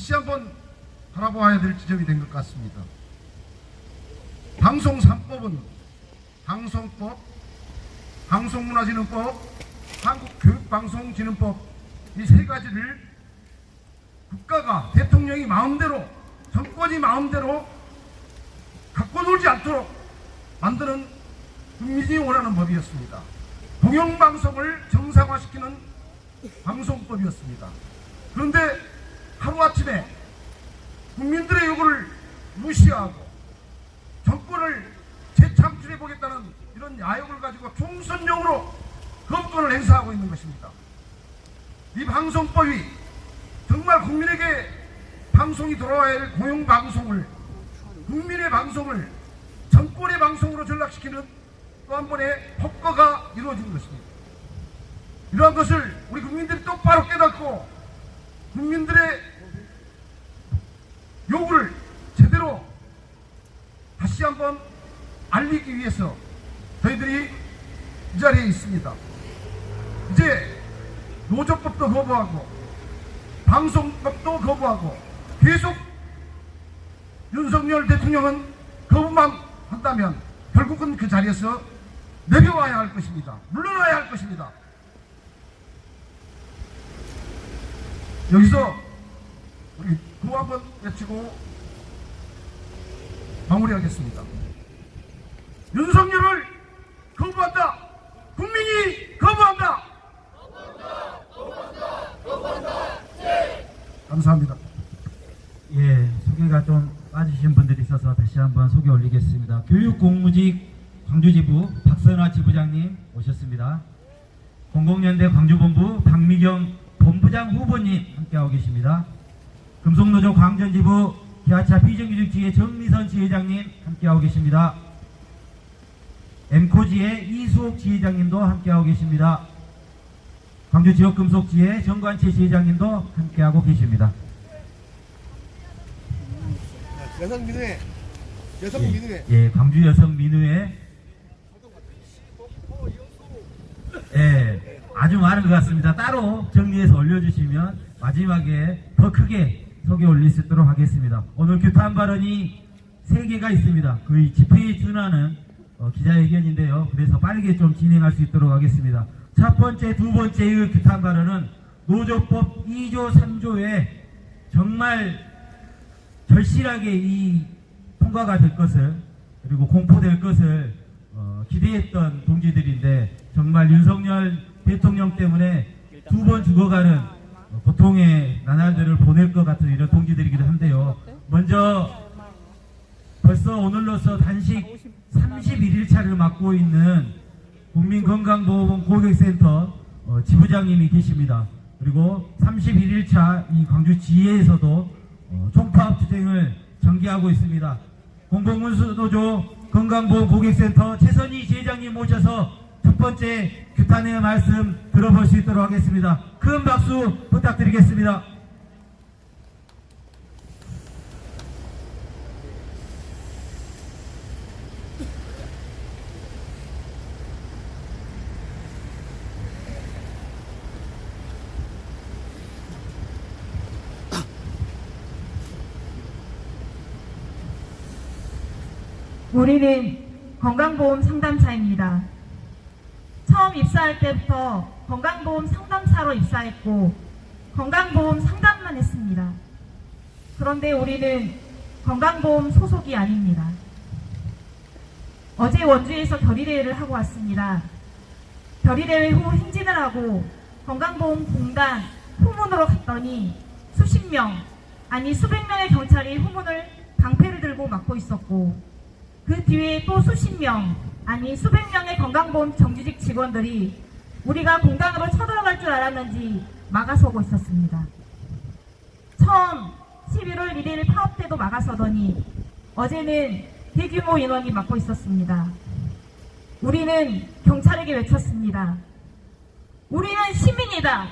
다시 한번 바라보아야 될 지점이 된 것 같습니다. 방송 3법은 방송법, 방송문화진흥법, 한국교육방송진흥법 이 세 가지를 국가가 대통령이 마음대로 정권이 마음대로 갖고 놀지 않도록 만드는 국민이 원하는 법이었습니다. 공영방송을 정상화시키는 방송법이었습니다. 그런데 하루아침에 국민들의 요구를 무시하고 정권을 재창출해 보겠다는 이런 야욕을 가지고 총선용으로 거부권을 행사하고 있는 것입니다. 이 방송법이 정말 국민에게 방송이 돌아와야 할 공영방송을 국민의 방송을 정권의 방송으로 전락시키는 또 한 번의 폭거가 이루어진 것입니다. 이러한 것을 우리 국민들이 똑바로 깨닫고 국민들의 요구를 제대로 다시 한번 알리기 위해서 저희들이 이 자리에 있습니다. 이제 노조법도 거부하고 방송법도 거부하고 계속 윤석열 대통령은 거부만 한다면 결국은 그 자리에서 내려와야 할 것입니다. 물러나야 할 것입니다. 여기서 우리 구호 한번 외치고 마무리하겠습니다. 윤석열을 거부한다. 국민이 거부한다. 감사합니다. 예, 소개가 좀 빠지신 분들이 있어서 다시 한번 소개 올리겠습니다. 교육공무직 광주지부 박선화 지부장님 오셨습니다. 공공연대 광주본부 박미경 본 부장 후보님 함께하고 계십니다. 금속노조 광전지부 기아차 비정규직지회 정미선 지회장님 함께하고 계십니다. 엠코지의 이수옥 지회장님도 함께하고 계십니다. 광주 지역금속지회 정관채 지회장님도 함께하고 계십니다. 여성민회 여성민회 예, 광주 여성 민우회 예, 아주 많은 것 같습니다. 따로 정리해서 올려주시면 마지막에 더 크게 소개 올릴 수 있도록 하겠습니다. 오늘 규탄 발언이 세 개가 있습니다. 거의 집회에 준하는 어, 기자회견인데요. 그래서 빠르게 좀 진행할 수 있도록 하겠습니다. 첫 번째, 두 번째의 규탄 발언은 노조법 2조, 3조에 정말 절실하게 이 통과가 될 것을 그리고 공포될 것을 어, 기대했던 동지들인데 정말 윤석열 대통령 때문에 두 번 죽어가는 어, 고통의 나날들을 보낼 것 같은 이런 동지들이기도 한데요. 먼저 벌써 오늘로서 단식 31일차를 맡고 있는 국민건강보험원 고객센터 어, 지부장님이 계십니다. 그리고 31일차 이 광주지회에서도 어, 총파업 투쟁을 전개하고 있습니다. 공공운수노조 건강보험 고객센터 최선희 지회장님 모셔서 첫 번째 규탄의 말씀 들어볼 수 있도록 하겠습니다. 큰 박수 부탁드리겠습니다. 우리는 건강보험 상담사입니다. 처음 입사할 때부터 건강보험 상담사로 입사했고 건강보험 상담만 했습니다. 그런데 우리는 건강보험 소속이 아닙니다. 어제 원주에서 결의대회를 하고 왔습니다. 결의대회 후 행진을 하고 건강보험공단 후문으로 갔더니 수십 명, 아니 수백 명의 경찰이 후문을 방패를 들고 막고 있었고 그 뒤에 또 수십 명, 아니 수백 명의 건강보험 정규직 직원들이 우리가 공단으로 쳐들어갈 줄 알았는지 막아서고 있었습니다. 처음 11월 1일 파업 때도 막아서더니 어제는 대규모 인원이 막고 있었습니다. 우리는 경찰에게 외쳤습니다. 우리는 시민이다.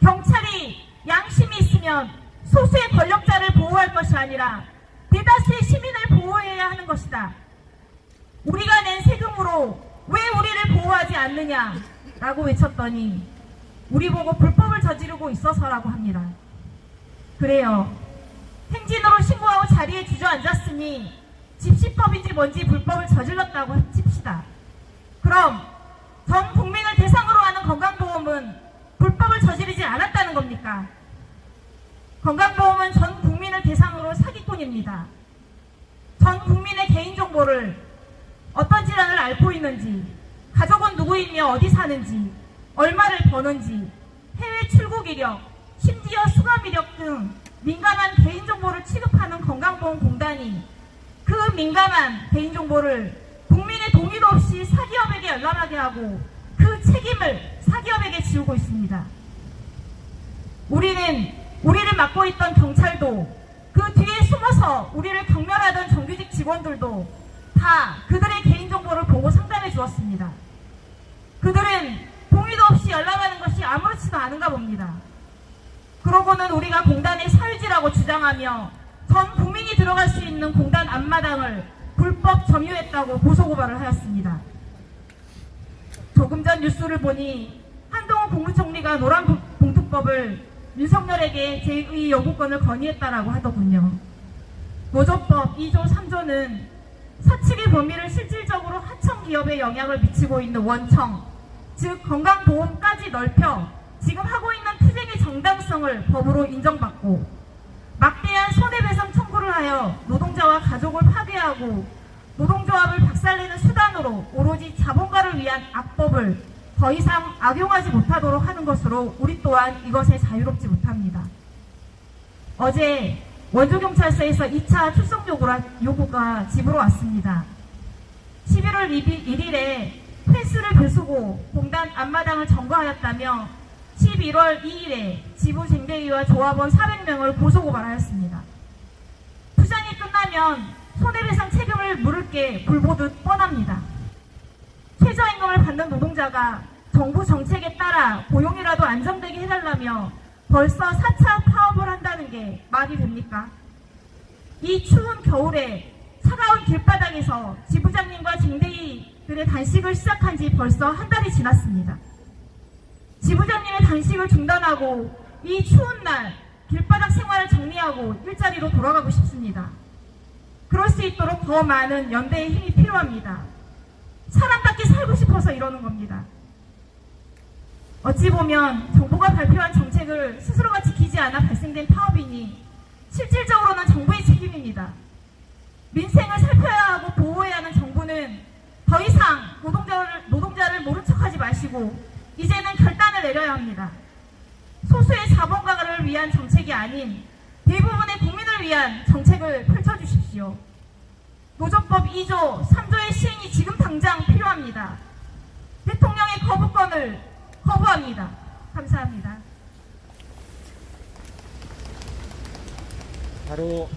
경찰이 양심이 있으면 소수의 권력자를 보호할 것이 아니라 대다수의 시민을 보호해야 하는 것이다. 우리가 낸 세금으로 왜 우리를 보호하지 않느냐라고 외쳤더니 우리 보고 불법을 저지르고 있어서라고 합니다. 그래요. 행진으로 신고하고 자리에 주저앉았으니 집시법인지 뭔지 불법을 저질렀다고 칩시다. 그럼 전 국민을 대상으로 하는 건강보험은 불법을 저지르지 않았다는 겁니까? 건강보험은 전 국민을 대상으로 사기꾼입니다. 전 국민의 개인정보를 어떤 질환을 앓고 있는지, 가족은 누구이며 어디 사는지, 얼마를 버는지, 해외 출국 이력, 심지어 수감 이력 등 민감한 개인정보를 취급하는 건강보험공단이 그 민감한 개인정보를 국민의 동의도 없이 사기업에게 열람하게 하고 그 책임을 사기업에게 지우고 있습니다. 우리는 우리를 맡고 있던 경찰도 그 뒤에 숨어서 우리를 경멸하던 정규직 직원들도 다 그들의 개인정보를 보고 상담해 주었습니다. 그들은 동의도 없이 연락하는 것이 아무렇지도 않은가 봅니다. 그러고는 우리가 공단의 사유지라고 주장하며 전 국민이 들어갈 수 있는 공단 앞마당을 불법 점유했다고 고소고발을 하였습니다. 조금 전 뉴스를 보니 한동훈 국무총리가 노란 봉투법을 윤석열에게 제2 여구권을 건의했다라고 하더군요. 노조법 2조 3조는 사측의 범위를 실질적으로 하청 기업에 영향을 미치고 있는 원청, 즉 건강보험까지 넓혀 지금 하고 있는 투쟁의 정당성을 법으로 인정받고 막대한 손해배상 청구를 하여 노동자와 가족을 파괴하고 노동조합을 박살내는 수단으로 오로지 자본가를 위한 악법을 더 이상 악용하지 못하도록 하는 것으로 우리 또한 이것에 자유롭지 못합니다. 어제 원주경찰서에서 2차 출석 요구라, 요구가 집으로 왔습니다. 11월 1일에 펜스를 베수고 공단 앞마당을 점거하였다며 11월 2일에 지부쟁대위와 조합원 400명을 고소고발하였습니다. 투쟁이 끝나면 손해배상 책임을 물을 게 불보듯 뻔합니다. 최저임금을 받는 노동자가 정부 정책에 따라 고용이라도 안정되게 해달라며 벌써 4차 파업을 한다는 게 말이 됩니까? 이 추운 겨울에 차가운 길바닥에서 지부장님과 징대위들의 단식을 시작한 지 벌써 한 달이 지났습니다. 지부장님의 단식을 중단하고 이 추운 날 길바닥 생활을 정리하고 일자리로 돌아가고 싶습니다. 그럴 수 있도록 더 많은 연대의 힘이 필요합니다. 사람답게 살고 싶어서 이러는 겁니다. 어찌 보면 정부가 발표한 정책을 스스로가 지키지 않아 발생된 파업이니 실질적으로는 정부의 책임입니다. 민생을 살펴야 하고 보호해야 하는 정부는 더 이상 노동자를, 노동자를 모른 척하지 마시고 이제는 결단을 내려야 합니다. 소수의 자본가를 위한 정책이 아닌 대부분의 국민을 위한 정책을 펼쳐주십시오. 노조법 2조, 3조의 시행이 지금 당장 필요합니다. 대통령의 거부권을 거부합니다. 감사합니다. 바로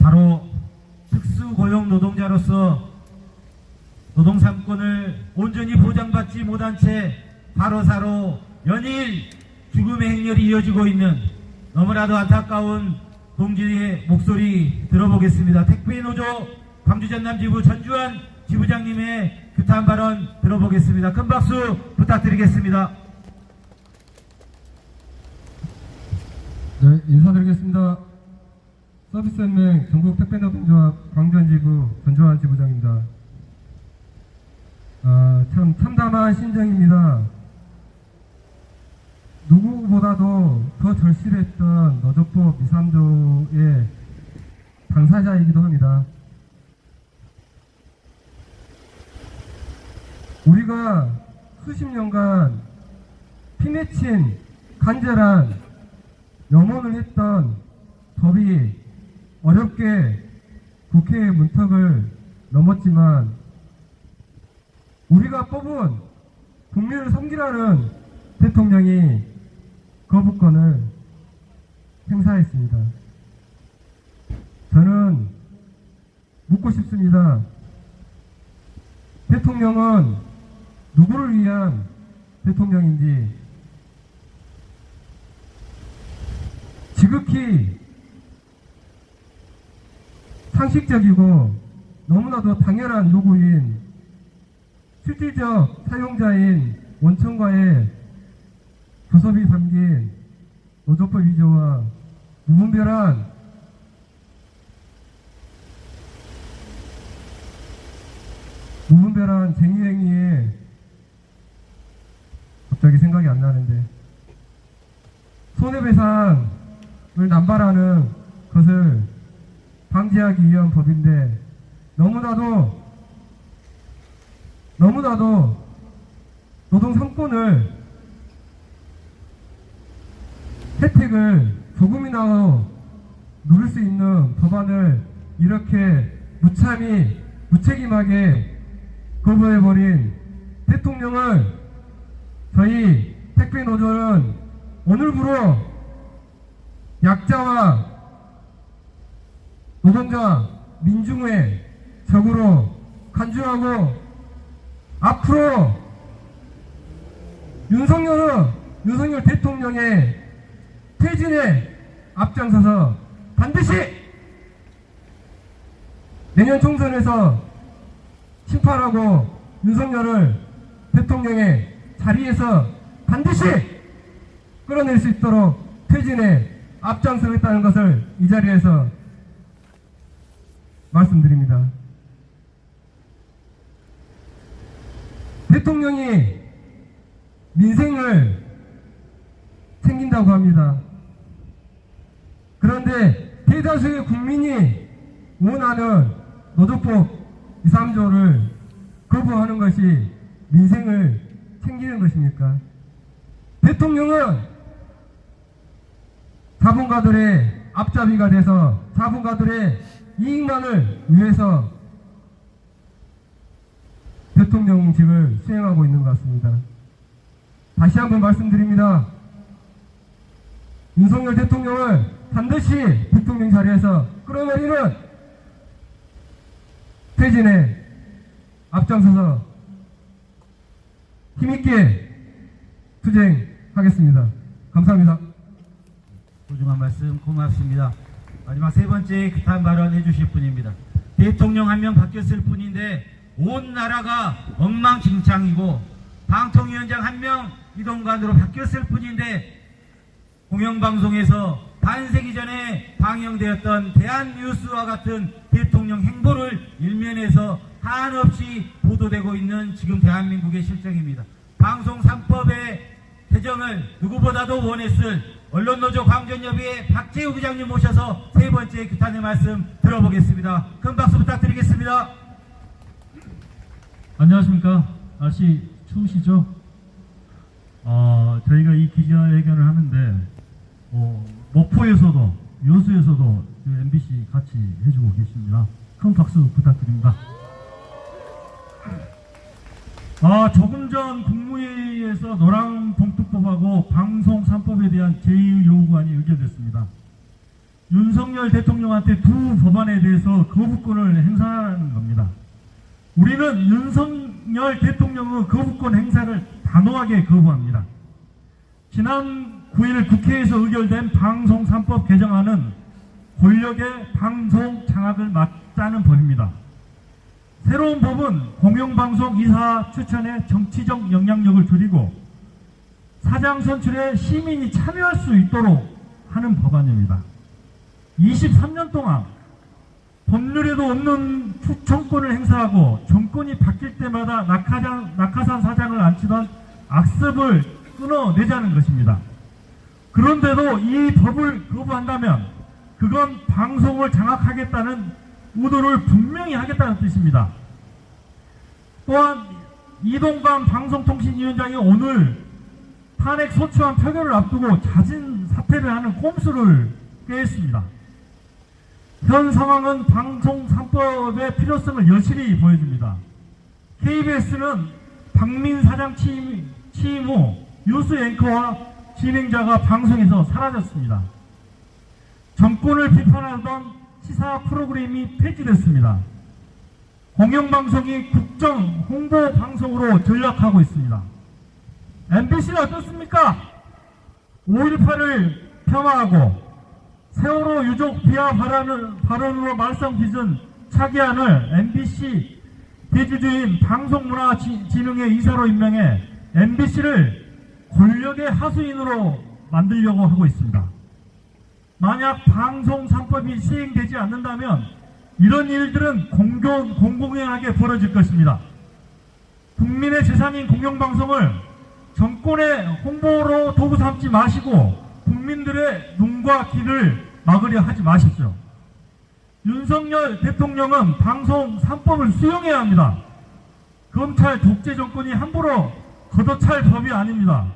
바로 특수고용 노동자로서 노동 3권을 온전히 보장받지 못한 채 바로사로 연일 죽음의 행렬이 이어지고 있는 너무나도 안타까운 동지의 목소리 들어보겠습니다. 택배노조 광주전남지부 전주환 지부장님의 규탄 발언 들어보겠습니다. 큰 박수 부탁드리겠습니다. 네, 인사드리겠습니다. 서비스연맹 전국택배노동조합 광주지부 전조환 지부장입니다. 아, 참 참담한 심정입니다. 누구보다도 더 절실했던 2, 3조의 당사자이기도 합니다. 우리가 수십 년간 피맺힌 간절한 염원을 했던 법이 어렵게 국회의 문턱을 넘었지만 우리가 뽑은 국민을 섬기라는 대통령이 거부권을 행사했습니다. 저는 묻고 싶습니다. 대통령은 누구를 위한 대통령인지 지극히 상식적이고 너무나도 당연한 요구인 실질적 사용자인 원청과의 교섭이 담긴 노조법 위조와 무분별한 무분별한 쟁의행위에 갑자기 생각이 안 나는데 손해배상을 남발하는 것을 방지하기 위한 법인데 너무나도 너무나도 노동 상권을 혜택을 조금이나마 누릴 수 있는 법안을 이렇게 무참히 무책임하게 거부해버린 대통령을 저희 택배 노조는 오늘부로 약자와 노동자 민중의 적으로 간주하고 앞으로 윤석열은 윤석열 대통령의 퇴진에 앞장서서 반드시 내년 총선에서 심판하고 윤석열을 대통령의 자리에서 반드시 끌어낼 수 있도록 퇴진에 앞장서겠다는 것을 이 자리에서 말씀드립니다. 대통령이 민생을 챙긴다고 합니다. 그런데 대다수의 국민이 원하는 노조법 2, 3조를 거부하는 것이 민생을 챙기는 것입니까? 대통령은 자본가들의 앞잡이가 돼서 자본가들의 이익만을 위해서 대통령직을 수행하고 있는 것 같습니다. 다시 한번 말씀드립니다. 윤석열 대통령을 반드시 대통령 자리에서 끌어내리는 퇴진에 앞장서서 힘있게 투쟁하겠습니다. 감사합니다. 소중한 말씀 고맙습니다. 마지막 세 번째 규탄 발언 해주실 분입니다. 대통령 한 명 바뀌었을 뿐인데 온 나라가 엉망진창이고 방통위원장 한 명 이동관으로 바뀌었을 뿐인데 공영방송에서 반세기 전에 방영되었던 대한뉴스와 같은 대통령 행보를 일면에서 한없이 보도되고 있는 지금 대한민국의 실정입니다. 방송 3법의 개정을 누구보다도 원했을 언론노조 광전협의회 박재우 부장님 모셔서 세 번째 규탄의 말씀 들어보겠습니다. 큰 박수 부탁드리겠습니다. 안녕하십니까. 날씨 추우시죠? 어, 저희가 이 기자회견을 하는데, 어, 목포에서도, 여수에서도 그 MBC 같이 해주고 계십니다. 큰 박수 부탁드립니다. 아, 조금 전 국무회의에서 노랑봉투법하고 방송 3법에 대한 제1 요구안이 의결됐습니다. 윤석열 대통령한테 두 법안에 대해서 거부권을 행사하는 겁니다. 우리는 윤석열 대통령의 거부권 행사를 단호하게 거부합니다. 지난 9일 국회에서 의결된 방송 3법 개정안은 권력의 방송 장악을 막자는 법입니다. 새로운 법은 공영방송 이사 추천의 정치적 영향력을 줄이고 사장 선출에 시민이 참여할 수 있도록 하는 법안입니다. 23년 동안 법률에도 없는 추천권을 행사하고 정권이 바뀔 때마다 낙하산, 낙하산 사장을 앉히던 악습을 끊어내자는 것입니다. 그런데도 이 법을 거부한다면 그건 방송을 장악하겠다는 의도를 분명히 하겠다는 뜻입니다. 또한 이동관 방송통신위원장이 오늘 탄핵 소추안 표결을 앞두고 자진 사퇴를 하는 꼼수를 꾀했습니다. 현 상황은 방송 3법의 필요성을 여실히 보여줍니다. KBS는 박민 사장 취임, 취임 후 뉴스 앵커와 진행자가 방송에서 사라졌습니다. 정권을 비판하던 시사 프로그램이 폐지됐습니다. 공영방송이 국정 홍보 방송으로 전락하고 있습니다. MBC는 어떻습니까? 5.18을 폄하하고 세월호 유족 비하 발언을, 발언으로 말썽 빚은 차기안을 MBC 대주주인 방송문화진흥회 이사로 임명해 MBC를 권력의 하수인으로 만들려고 하고 있습니다. 만약 방송 3법이 시행되지 않는다면 이런 일들은 공공, 공공연하게 벌어질 것입니다. 국민의 재산인 공영방송을 정권의 홍보로 도구 삼지 마시고 국민들의 눈과 귀를 막으려 하지 마십시오. 윤석열 대통령은 방송 3법을 수용해야 합니다. 검찰 독재 정권이 함부로 걷어찰 법이 아닙니다.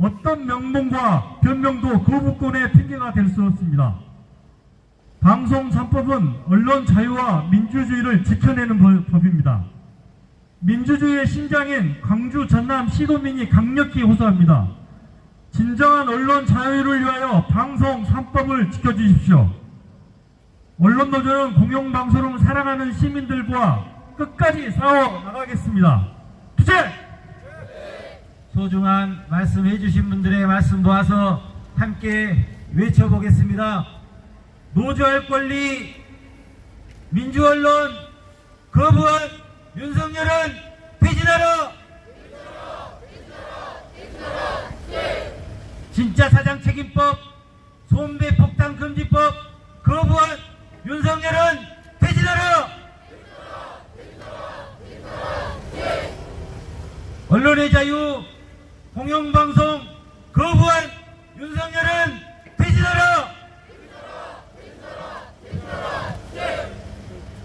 어떤 명분과 변명도 거부권의 핑계가 될 수 없습니다. 방송 3법은 언론 자유와 민주주의를 지켜내는 법- 법입니다. 민주주의의 심장인 광주 전남 시도민이 강력히 호소합니다. 진정한 언론 자유를 위하여 방송 3법을 지켜주십시오. 언론노조는 공영방송을 사랑하는 시민들과 끝까지 싸워 나가겠습니다. 투쟁! 소중한 말씀해 주신 분들의 말씀 모아서 함께 외쳐보겠습니다. 노조할 권리 민주언론 거부한 윤석열은 퇴진하라! 진짜 사장 책임법 손배 폭탄 금지법 거부한 윤석열은 퇴진하라! 언론의 자유 공영방송 거부한 윤석열은 퇴진하라!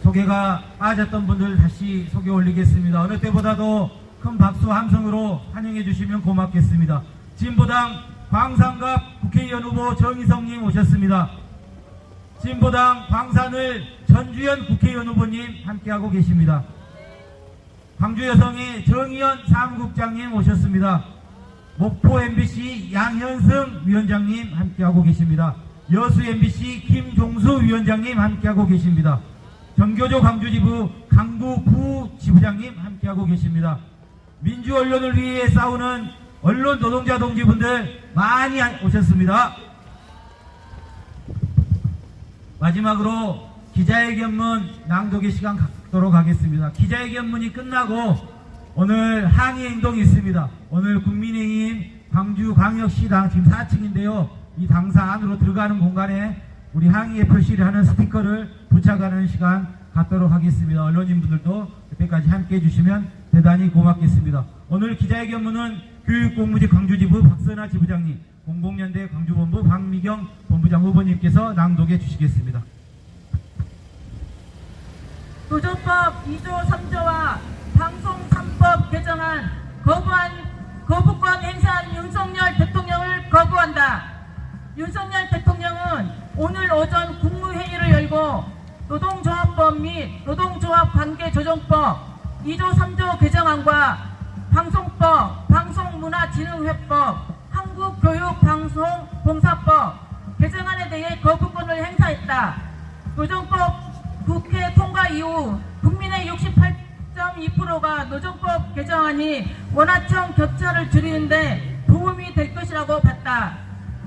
소개가 빠졌던 분들 다시 소개 올리겠습니다. 어느 때보다도 큰 박수 함성으로 환영해 주시면 고맙겠습니다. 진보당 광산갑 국회의원 후보 정희성님 오셨습니다. 진보당 광산을 전주현 국회의원 후보님 함께하고 계십니다. 광주 여성의 정의연 사무국장님 오셨습니다. 목포 MBC 양현승 위원장님 함께하고 계십니다. 여수 MBC 김종수 위원장님 함께하고 계십니다. 정교조 광주지부 강구 부지부장님 함께하고 계십니다. 민주 언론을 위해 싸우는 언론 노동자 동지분들 많이 오셨습니다. 마지막으로 기자회견문 낭독의 시간 갖도록 하겠습니다. 기자회견문이 끝나고 오늘 항의 행동이 있습니다. 오늘 국민의힘 광주광역시당 지금 4층인데요. 이 당사 안으로 들어가는 공간에 우리 항의의 표시를 하는 스티커를 부착하는 시간 갖도록 하겠습니다. 언론인분들도 그때까지 함께 해 주시면 대단히 고맙겠습니다. 오늘 기자회견문은 교육공무지 광주지부 박선아 지부장님, 공공연대 광주본부 박미경 본부장 후보님께서 낭독해 주시겠습니다. 노조법 2조 3조와 방송 3법 개정안 거부한 거부권 행사한 윤석열 대통령을 거부한다. 윤석열 대통령은 오늘 오전 국무회의를 열고 노동조합법 및 노동조합 관계조정법 2조 3조 개정안과 방송법, 방송문화진흥회법, 한국교육방송봉사법 개정안에 대해 거부권을 행사했다. 노정법 국회 통과 이후 국민의 68.2%가 노정법 개정안이 원하청 격차를 줄이는데 도움이 될 것이라고 봤다.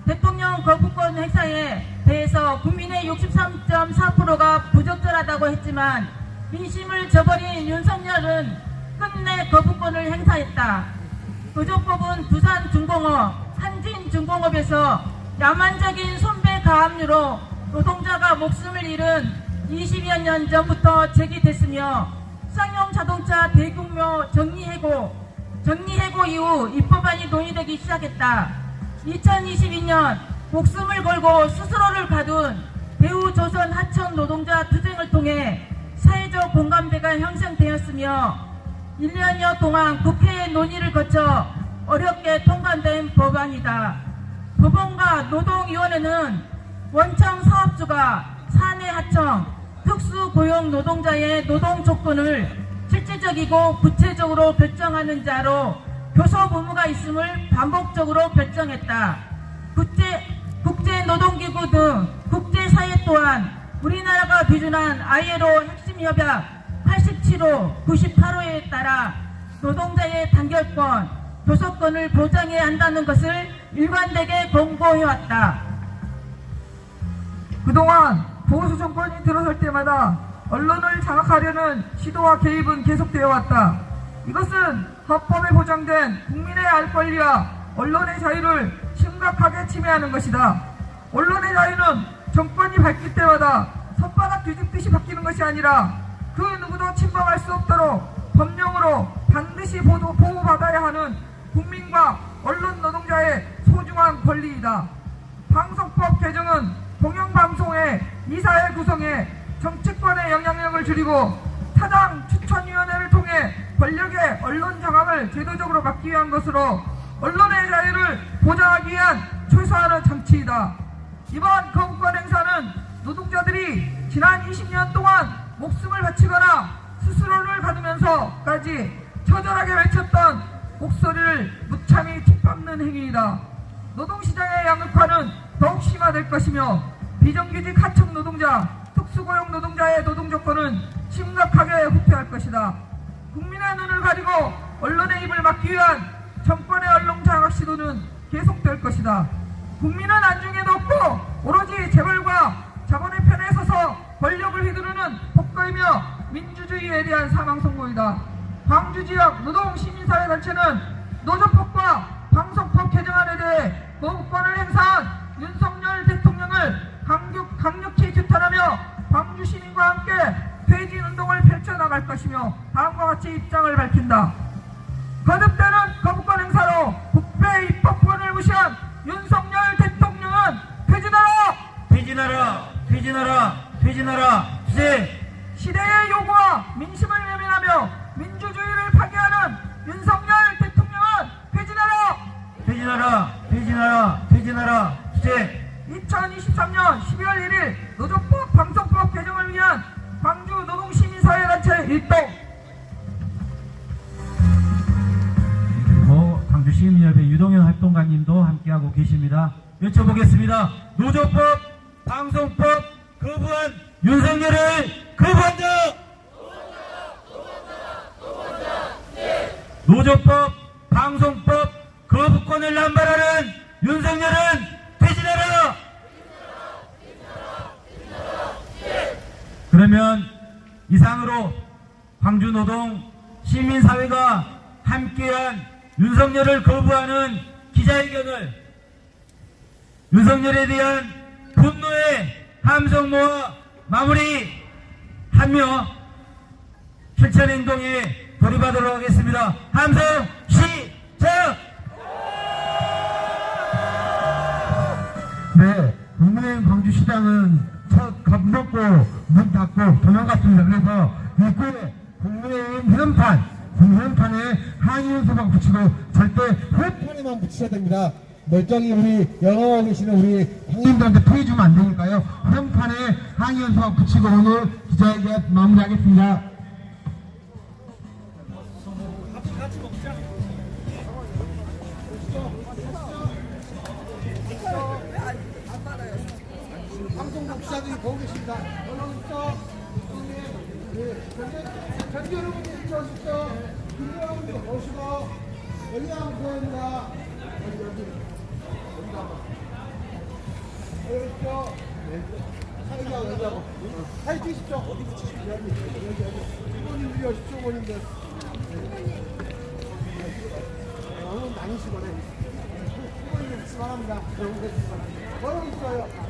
대통령 거부권 행사에 대해서 국민의 63.4%가 부적절하다고 했지만 민심을 저버린 윤석열은 끝내 거부권을 행사했다. 노조법은 두산중공업, 한진중공업에서 야만적인 손배 가압류로 노동자가 목숨을 잃은 20여 년 전부터 제기됐으며 쌍용 자동차 대규모 정리해고, 정리해고 이후 입법안이 논의되기 시작했다. 2022년 목숨을 걸고 스스로를 가둔 대우조선 하천 노동자 투쟁을 통해 사회적 공감대가 형성되었으며 1년여 동안 국회의 논의를 거쳐 어렵게 통과된 법안이다. 법원과 노동위원회는 원청 사업주가 사내 하청 특수 고용 노동자의 노동 조건을 실질적이고 구체적으로 결정하는 자로 교섭 의무가 있음을 반복적으로 결정했다. 국제, 국제노동기구 등 국제사회 또한 우리나라가 비준한 ILO 핵심협약 87호, 98호에 따라 노동자의 단결권, 교섭권을 보장해야 한다는 것을 일관되게 공고해왔다. 그동안 보수 정권이 들어설 때마다 언론을 장악하려는 시도와 개입은 계속되어 왔다. 이것은 헌법에 보장된 국민의 알 권리와 언론의 자유를 심각하게 침해하는 것이다. 언론의 자유는 정권이 바뀔 때마다 손바닥 뒤집듯이 바뀌는 것이 아니라 그 누구도 침범할 수 없도록 법령으로 반드시 보도, 보호받아야 하는 국민과 언론 노동자의 소중한 권리이다. 방송법 개정은 공영방송의 이사회 구성에 정치권의 영향력을 줄이고 타당 추천위원회를 통해 권력의 언론 장악을 제도적으로 막기 위한 것으로 언론의 자유를 보장하기 위한 최소한의 장치이다. 이번 거부권 행사는 노동자들이 지난 20년 동안 목숨을 바치거나 스스로를 가두면서까지 처절하게 외쳤던 목소리를 무참히 뒷밟는 행위이다. 노동시장의 양극화는 더욱 심화될 것이며 비정규직 하청 노동자, 특수고용 노동자의 노동 조건은 심각하게 후퇴할 것이다. 국민의 눈을 가지고 언론의 입을 막기 위한 정권의 언론 장악 시도는 계속될 것이다. 국민은 안중에도 없고 오로지 재벌과 자본의 편에 서서 권력을 휘두르는 폭거이며 민주주의에 대한 사망 선고이다. 광주 지역 노동 시민사회 단체는 노조법과 방송법 개정안에 대해 거부권을 행사한 윤석열 대통령을 강력, 강력히 규탄하며 광주 시민과 함께 퇴진 운동을 펼쳐나갈 것이며 다음과 같이 입장을 밝힌다. 거듭되는 거부권 행사로 국회 입법권을 무시한 윤석열 대통령은 퇴진하라! 퇴진하라! 퇴진하라! 퇴진하라! 주제! 시대의 요구와 민심을 외면하며 민주주의를 파괴하는 윤석열 대통령은 퇴진하라! 퇴진하라! 퇴진하라! 퇴진하라! 주제! 2023년 12월 1일 노조법 방송법 개정을 위한 광주 노동시민사회단체 일동 그리고 광주 시민협회 유동현 활동가님도 함께하고 계십니다. 외쳐보겠습니다. 노조법, 방송법 거부한 윤석열을 거부한다! 노조법, 방송법 거부권을 남발하는 윤석열은 퇴진하라! 그러면 이상으로 광주노동 시민사회가 함께한 윤석열을 거부하는 기자회견을 윤석열에 대한 분노의 함성 모아 마무리하며 실천행동에 돌입하도록 하겠습니다. 함성 시작! 네, 국민의힘 광주시장은 첫 겁먹고 문 닫고 도망갔습니다. 그래서 입구에 국민의힘 국회의원판에 항의원 소방 붙이고 절대 회판에만 붙이셔야 됩니다. 멀쩡히 우리 영어하고 계시는 우리 형님들한테 토해 주면 안 되니까요. 항의원 소방 붙이고 오늘 기자회견 마무리하겠습니다. 기자들이 보고 계십니다. 얼른 오십시오. 네, 전주- 전주 여러분들 오십시오. 김 여러분들 오시고 여기 한번 보입니다. 여기 여기 여기 한번. 네. 여기하고. 사진 찍으십시오. 어디 붙이십시오? 여기 여기 여기. 우리 오십시오. 네. 너무 나뉘시거네. 이분이 있으만합니다. 여러분들 있으만. 뭐라고 있어요?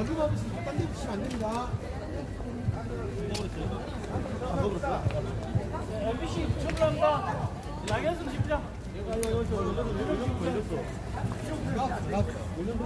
여기 봐보시면 딴데 보시면 안 됩니다. 안 먹었어 MBC 출발합니다. 양현승 집장. 내가 이거 이거 저 올렸어. 올렸어. 나, 나 올렸어.